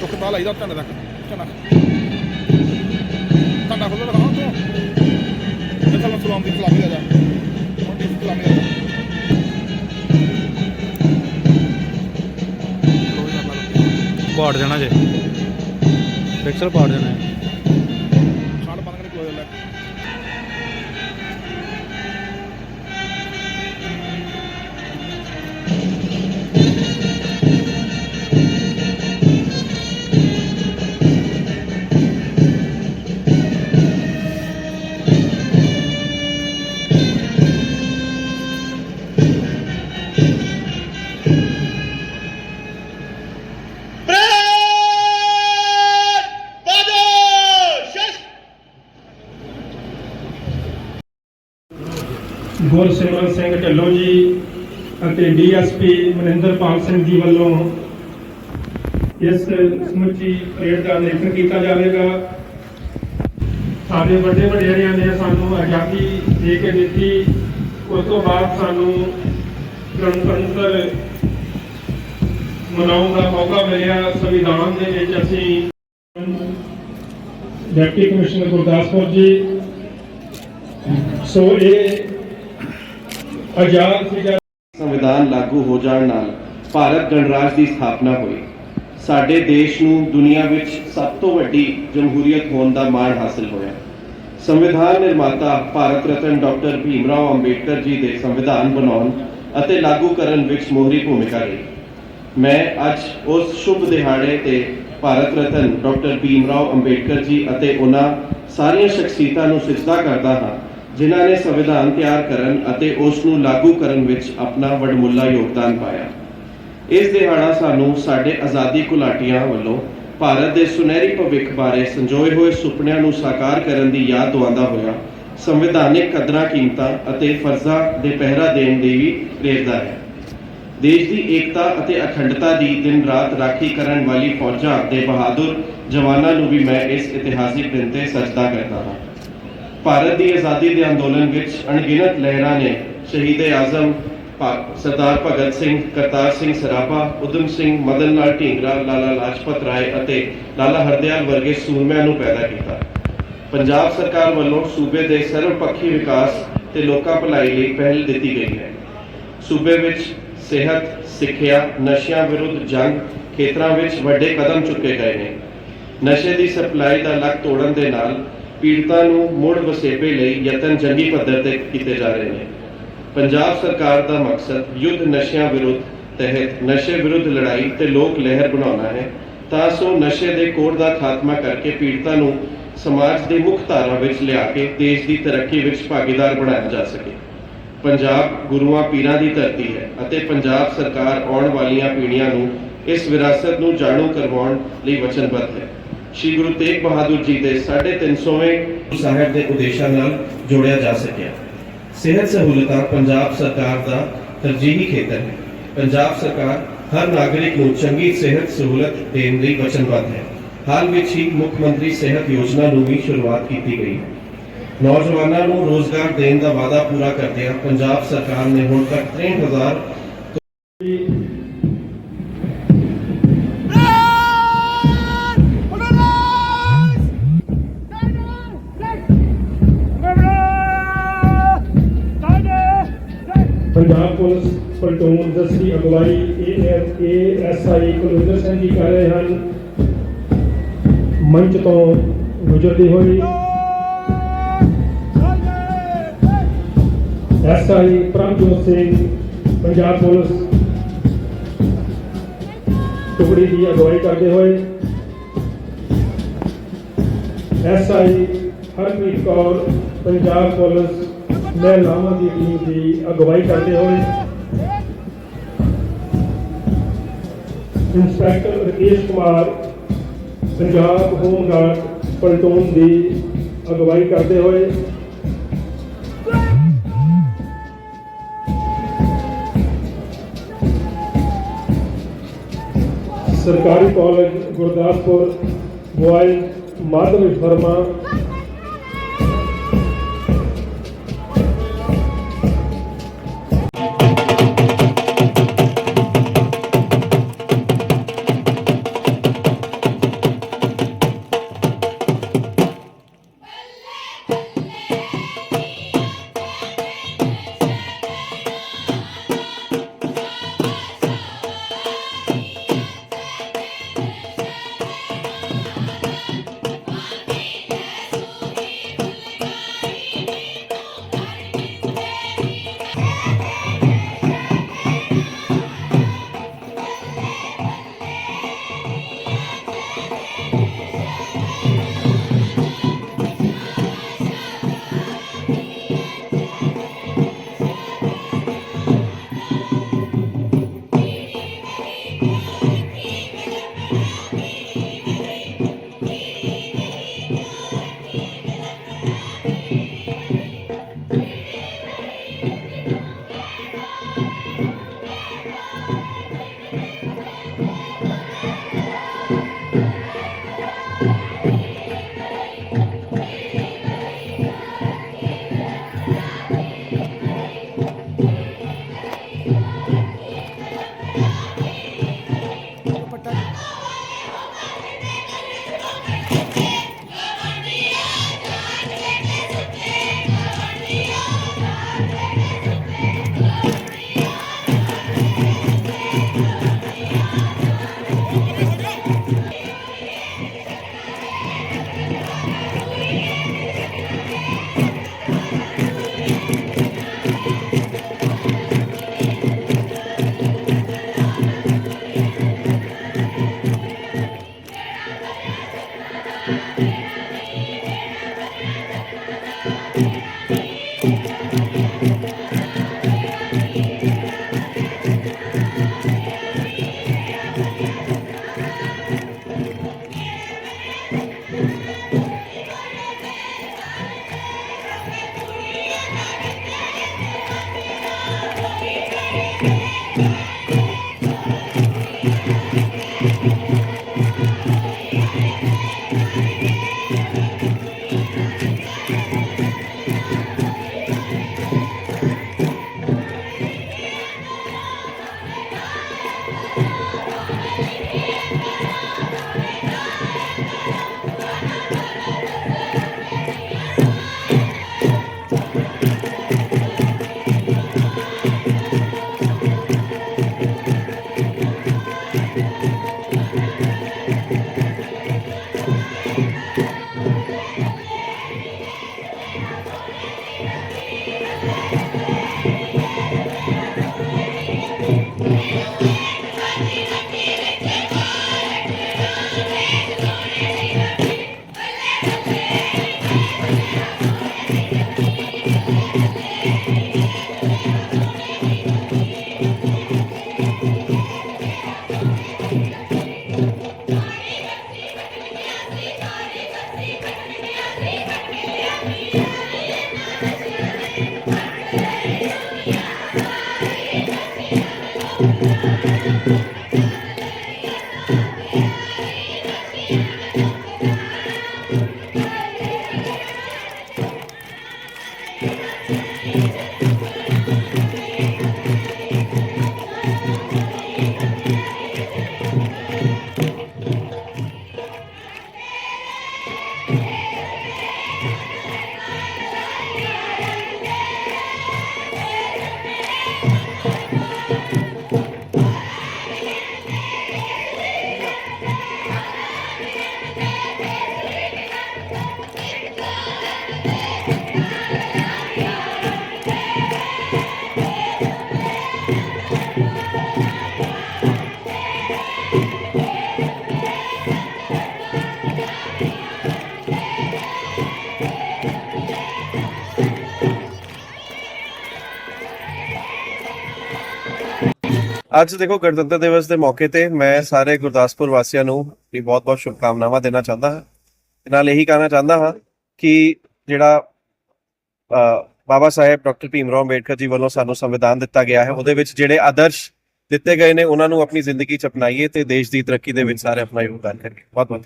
ਚੁੱਕ ਪਾ ਲਾਈਦਾ ਝੰਡੇ ਤੱਕ ਝੰਡਾ ਝੰਡਾ ਖੋਲੋ ਲਗਾਓ ਤੂੰ ਜਿੱਥੇ ਮੈਂ ਸਲਾਮ ਦੀ ਸਲਾਮੀ ਆ ਜਾ। ਹੁਣ ਦੀ ਸਲਾਮੀ ਆ ਜਾ। ਪਾੜ ਜਾਣਾ ਜੇ। ਪਿਕਸਲ ਪਾੜ ਜਾਣਾ ਹੈ। ਗੁਰਸਿਮਰਨ ਸਿੰਘ ਢੱਲੋਂ ਜੀ ਅਤੇ ਡੀਐਸਪੀ ਮਨਿੰਦਰਪਾਲ ਸਿੰਘ ਜੀ ਵੱਲੋਂ ਇਸ ਸਮੁੱਚੀ ਪਰੇਡ ਦਾ ਨਿਰੀਖਣ ਕੀਤਾ ਜਾਵੇਗਾ। ਸਾਡੇ ਵੱਡੇ ਵਡੇਰਿਆਂ ਨੇ ਸਾਨੂੰ ਆਜ਼ਾਦੀ ਦੇ ਕੇ ਦਿੱਤੀ। ਉਸ ਤੋਂ ਬਾਅਦ ਸਾਨੂੰ ਗਣਤੰਤਰ ਮਨਾਉਣ ਦਾ ਮੌਕਾ ਮਿਲਿਆ। ਸੰਵਿਧਾਨ ਦੇ ਵਿੱਚ ਅਸੀਂ ਡਿਪਟੀ ਕਮਿਸ਼ਨਰ ਗੁਰਦਾਸਪੁਰ ਜੀ। ਸੋ ਇਹ ਆਜ਼ਾਦ ਸੀਗਾ ਸੰਵਿਧਾਨ ਲਾਗੂ ਹੋ ਜਾਣ ਨਾਲ ਭਾਰਤ ਗਣਰਾਜ ਦੀ ਸਥਾਪਨਾ ਹੋਈ। ਸਾਡੇ ਦੇਸ਼ ਨੂੰ ਦੁਨੀਆ ਵਿੱਚ ਸਭ ਤੋਂ ਵੱਡੀ ਜਮਹੂਰੀਅਤ ਹੋਣ ਦਾ ਮਾਣ ਹਾਸਲ ਹੋਇਆ। ਸੰਵਿਧਾਨ ਨਿਰਮਾਤਾ ਭਾਰਤ ਰਤਨ ਡਾਕਟਰ ਭੀਮ ਰਾਓ ਅੰਬੇਡਕਰ ਜੀ ਦੇ ਸੰਵਿਧਾਨ ਬਣਾਉਣ ਅਤੇ ਲਾਗੂ ਕਰਨ ਵਿੱਚ ਮੋਹਰੀ ਭੂਮਿਕਾ ਰਹੀ। ਮੈਂ ਅੱਜ ਉਸ ਸ਼ੁਭ ਦਿਹਾੜੇ ਤੇ ਭਾਰਤ ਰਤਨ ਡਾਕਟਰ ਭੀਮ ਰਾਓ ਅੰਬੇਡਕਰ ਜੀ ਅਤੇ ਉਹਨਾਂ ਸਾਰੀਆਂ ਸ਼ਖਸੀਅਤਾਂ ਨੂੰ ਸਿਜਦਾ ਕਰਦਾ ਹਾਂ। ਜਿਨ੍ਹਾਂ ਨੇ ਸੰਵਿਧਾਨ ਤਿਆਰ ਕਰਨ ਅਤੇ ਉਸ ਨੂੰ ਲਾਗੂ ਕਰਨ ਵਿੱਚ ਆਪਣਾ ਵਡਮੁੱਲਾ ਯੋਗਦਾਨ ਪਾਇਆ। ਇਸ ਦਿਹਾੜਾ ਸਾਨੂੰ ਸਾਡੇ ਆਜ਼ਾਦੀ ਘੁਲਾਟੀਆਂ ਵੱਲੋਂ ਭਾਰਤ ਦੇ ਸੁਨਹਿਰੀ ਭਵਿੱਖ ਬਾਰੇ ਸੰਜੋਏ ਹੋਏ ਸੁਪਨਿਆਂ ਨੂੰ ਸਾਕਾਰ ਕਰਨ ਦੀ ਯਾਦ ਦਿਵਾਉਂਦਾ ਹੋਇਆ ਸੰਵਿਧਾਨਿਕ ਕਦਰਾਂ, ਕੀਮਤਾਂ ਅਤੇ ਫਰਜ਼ਾਂ ਦੇ ਪਹਿਰਾ ਦੇਣ ਦੀ ਵੀ ਪ੍ਰੇਰਦਾ ਹੈ। ਦੇਸ਼ ਦੀ ਏਕਤਾ ਅਤੇ ਅਖੰਡਤਾ ਦੀ ਦਿਨ ਰਾਤ ਰਾਖੀ ਕਰਨ ਵਾਲੀ ਫੌਜਾਂ ਦੇ ਬਹਾਦਰ ਜਵਾਨਾਂ ਨੂੰ ਵੀ ਮੈਂ ਇਸ ਇਤਿਹਾਸਿਕ ਦਿਨ ਤੇ ਸਜਦਾ ਕਰਦਾ ਹਾਂ। ਭਾਰਤ ਦੀ ਆਜ਼ਾਦੀ ਦੇ ਅੰਦੋਲਨ ਵਿੱਚ ਅਣਗਿਣਤ ਲਹਿਰਾਂ ਨੇ ਸ਼ਹੀਦ ਆਜ਼ਮ ਸਰਦਾਰ ਭਗਤ ਸਿੰਘ, ਕਰਤਾਰ ਸਿੰਘ ਸਰਾਭਾ, ਉਦਮ ਸਿੰਘ, ਮਦਨ ਲਾਲ ਢੀਂਗਰਾ, ਲਾਲਾ ਲਾਜਪਤ ਰਾਏ ਅਤੇ ਲਾਲਾ ਹਰਦਿਆਲ ਵਰਗੇ ਸੂਰਮਿਆਂ ਨੂੰ ਪੈਦਾ ਕੀਤਾ। ਪੰਜਾਬ ਸਰਕਾਰ ਵੱਲੋਂ ਸੂਬੇ ਦੇ ਸਰਵਪੱਖੀ ਵਿਕਾਸ ਤੇ ਲੋਕਾਂ ਭਲਾਈ ਲਈ ਪਹਿਲ ਦਿੱਤੀ ਗਈ ਹੈ। ਸੂਬੇ ਵਿੱਚ ਸਿਹਤ, ਸਿੱਖਿਆ, ਨਸ਼ਿਆਂ ਵਿਰੁੱਧ ਜੰਗ ਖੇਤਰਾਂ ਵਿੱਚ ਵੱਡੇ ਕਦਮ ਚੁੱਕੇ ਗਏ ਨੇ। ਨਸ਼ੇ ਦੀ ਸਪਲਾਈ ਦਾ ਲੱਕ ਤੋੜਨ ਦੇ ਨਾਲ ਪੀੜਤਾਂ ਨੂੰ ਮੁੜ ਵਸੇਬੇ ਲਈ ਯਤਨ ਜੰਗੀ ਪੱਧਰ ਤੇ ਕੀਤੇ ਜਾ ਰਹੇ ਨੇ। ਪੰਜਾਬ ਸਰਕਾਰ ਦਾ ਮਕਸਦ ਯੁੱਧ ਨਸ਼ਿਆਂ ਵਿਰੁੱਧ ਤਹਿਤ ਨਸ਼ੇ ਵਿਰੁੱਧ ਲੜਾਈ ਤੇ ਲੋਕ ਲਹਿਰ ਬਣਾਉਣਾ ਹੈ, ਤਾਂ ਸੋ ਨਸ਼ੇ ਦੇ ਕੋੜ ਦਾ ਖਾਤਮਾ ਕਰਕੇ ਪੀੜਤਾਂ ਨੂੰ ਸਮਾਜ ਦੇ ਮੁੱਖ ਧਾਰਾ ਵਿੱਚ ਲਿਆ ਕੇ ਦੇਸ਼ ਦੀ ਤਰੱਕੀ ਵਿੱਚ ਭਾਗੀਦਾਰ ਬਣਾਇਆ ਜਾ ਸਕੇ। ਪੰਜਾਬ ਗੁਰੂਆਂ ਪੀਰਾਂ ਦੀ ਧਰਤੀ ਹੈ ਅਤੇ ਪੰਜਾਬ ਸਰਕਾਰ ਆਉਣ ਵਾਲੀਆਂ ਪੀੜ੍ਹੀਆਂ ਨੂੰ ਇਸ ਵਿਰਾਸਤ ਨੂੰ ਜਾਣੂ ਕਰਵਾਉਣ ਲਈ ਵਚਨਬੱਧ ਹੈ। ਸ਼੍ਰੀ ਗੁਰੂ ਤੇਗ ਬਹਾਦਰ ਜੀ ਦੇ 350ਵੇਂ ਸਾਹਿਬ ਦੇ ਉਦੇਸ਼ਾਂ ਨਾਲ ਜੋੜਿਆ ਜਾ ਸਕਿਆ। ਸਿਹਤ ਸਹੂਲਤਾਂ ਪੰਜਾਬ ਸਰਕਾਰ ਦਾ ਤਰਜੀਹੀ ਖੇਤਰ ਹੈ। ਪੰਜਾਬ ਸਰਕਾਰ ਹਰ ਨਾਗਰਿਕ ਨੂੰ ਚੰਗੀ ਸਿਹਤ ਸਹੂਲਤ ਦੇਣ ਲਈ ਵਚਨਬੱਧ ਹੈ। ਹਾਲ ਵਿੱਚ ਹੀ ਮੁੱਖ ਮੰਤਰੀ ਸਿਹਤ ਯੋਜਨਾ ਨੂੰ ਵੀ ਸ਼ੁਰੂਆਤ ਕੀਤੀ ਗਈ ਹੈ। ਨੌਜਵਾਨਾਂ ਨੂੰ ਰੋਜ਼ਗਾਰ ਦੇਣ ਦਾ ਵਾਅਦਾ ਪੂਰਾ ਕਰਦਿਆਂ ਪੰਜਾਬ ਸਰਕਾਰ ਨੇ ਹੁਣ ਤੱਕ 63000 ਪੁਲਿਸ ਪਲਟੂਨ ਦਸਤੀ ਅਗਵਾਈ ਏਐਸਆਈ ਕੁਲਵਿੰਦਰ ਸਿੰਘ ਜੀ ਕਰ ਰਹੇ ਹਨ। ਮੰਚ ਤੋਂ ਗੁਜ਼ਰਦੀ ਹੋਈ। SI Prabhjot Singh, Punjab police. ਟੁਕੜੀ ਦੀ ਅਗਵਾਈ ਕਰਦੇ ਹੋਏ। SI Harpreet Kaur, Punjab police. ਮਹਿਲਾਵਾਂ ਦੀ ਟੀਮ ਦੀ ਅਗਵਾਈ ਕਰਦੇ ਹੋਏ inspector Rakesh Kumar, Punjab home guard platoon ਦੀ ਅਗਵਾਈ ਕਰਦੇ ਹੋਏ ਸਰਕਾਰੀ ਕਾਲਜ ਗੁਰਦਾਸਪੁਰ ਬੁਆਇਜ਼ ਮਾਧਵ ਵਰਮਾ ਅੱਜ ਦੇਖੋ ਗਣਤੰਤਰ ਦਿਵਸ ਦੇ ਮੌਕੇ ਤੇ ਮੈਂ ਸਾਰੇ ਗੁਰਦਾਸਪੁਰ ਵਾਸੀਆਂ ਨੂੰ ਵੀ ਬਹੁਤ-ਬਹੁਤ ਸ਼ੁਭਕਾਮਨਾਵਾਂ ਦੇਣਾ ਚਾਹੁੰਦਾ ਹਾਂ। ਤੇ ਨਾਲ ਇਹੀ ਕਹਿਣਾ ਚਾਹੁੰਦਾ ਹਾਂ ਕਿ ਜਿਹੜਾ ਬਾਬਾ ਸਾਹਿਬ ਡਾਕਟਰ ਭੀਮ ਰਾਓ ਅੰਬੇਡਕਰ ਜੀ ਵੱਲੋਂ ਸਾਨੂੰ ਸੰਵਿਧਾਨ ਦਿੱਤਾ ਗਿਆ ਹੈ, ਉਹਦੇ ਵਿੱਚ ਜਿਹੜੇ ਆਦਰਸ਼ ਦਿੱਤੇ ਗਏ ਨੇ, ਉਹਨਾਂ ਨੂੰ ਆਪਣੀ ਜ਼ਿੰਦਗੀ ਚ ਅਪਣਾਈਏ ਤੇ ਦੇਸ਼ ਦੀ ਤਰੱਕੀ ਦੇ ਵਿੱਚ ਸਾਰੇ ਆਪਣਾ ਯੋਗਦਾਨ ਕਰੀਏ। ਬਹੁਤ ਬਹੁਤ